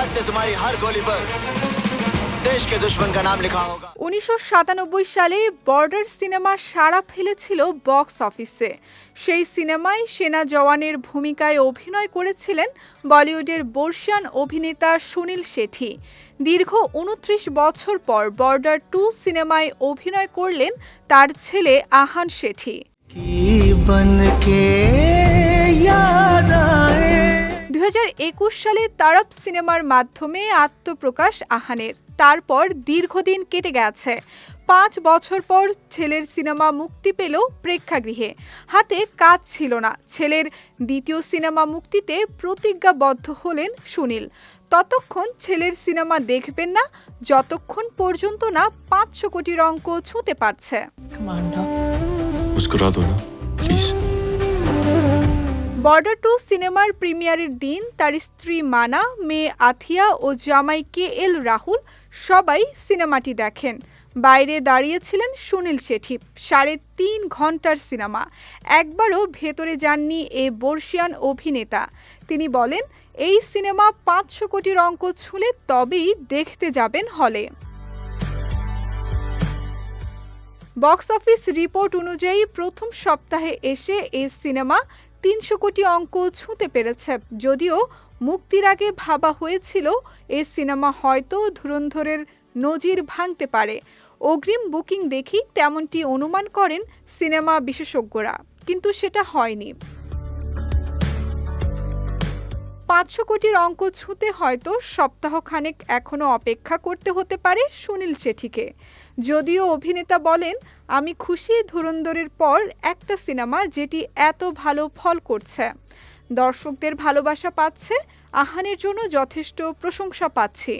आज से तुम्हारी हर गोली पर देश के दुश्मन का नाम लिखा होगा উনিশশো সাতানব্বই সালে বর্ডার সিনেমা সাড়া ফেলেছিল বক্স অফিসে সেই সিনেমায় সেনা জওয়ানের ভূমিকায় অভিনয় করেছিলেন বলিউডের বর্ষিয়ান অভিনেতা সুনীল শেঠি দীর্ঘ উনত্রিশ বছর পর বর্ডার টু সিনেমায় অভিনয় করলেন তার ছেলে আহান শেঠি की बन के याद आए দুই সালে তারপ সিনেমার মাধ্যমে আত্মপ্রকাশ আহানের। তারপর দীর্ঘদিন কেটে গেছে। পাঁচ বছর পর ছেলের সিনেমা মুক্তি পেল প্রেক্ষাগৃহে। হাতে কাজ ছিল না। ছেলের দ্বিতীয় সিনেমা মুক্তিতে প্রতিজ্ঞাবদ্ধ হলেন সুনীল। ততক্ষণ ছেলের সিনেমা দেখবেন না, যতক্ষণ পর্যন্ত না পাঁচশো কোটির অঙ্ক ছুঁতে পারছে। বর্ডার টু সিনেমার প্রিমিয়ারের দিন, তার স্ত্রী মানা, মেয়ে আথিয়া ও জামাই কে এল রাহুল সবাই সিনেমাটি দেখেন। বাইরে দাঁড়িয়েছিলেন সুনীল শেঠি, সাড়ে তিন ঘণ্টার সিনেমা। একবারও ভেতরে যাননি এ বর্ষিয়ান অভিনেতা। তিনি বলেন, এই সিনেমা পাঁচশো কোটির অঙ্ক ছুঁলে তবেই দেখতে যাবেন হলে। বক্স অফিস রিপোর্ট অনুযায়ী প্রথম সপ্তাহে এসে এই সিনেমা তিনশো কোটি অঙ্ক ছুঁতে পেরেছে। যদিও মুক্তির আগে ভাবা হয়েছিল, এ সিনেমা হয়তো ধুরন্ধরের নজির ভাঙতে পারে। অগ্রিম বুকিং দেখি তেমনটি অনুমান করেন সিনেমা বিশেষজ্ঞরা, কিন্তু সেটা হয়নি। পাঁচশো কোটির অঙ্ক ছুঁতে হয়তো সপ্তাহখানেক এখনও অপেক্ষা করতে হতে পারে সুনীল শেঠিকে। যদিও অভিনেতা বলেন, আমি খুশি ধুরন্ধরের পর একটা সিনেমা যেটি এত ভালো ফল করছে। দর্শকদের ভালোবাসা পাচ্ছে আহানের জন্য যথেষ্ট প্রশংসা পাচ্ছি।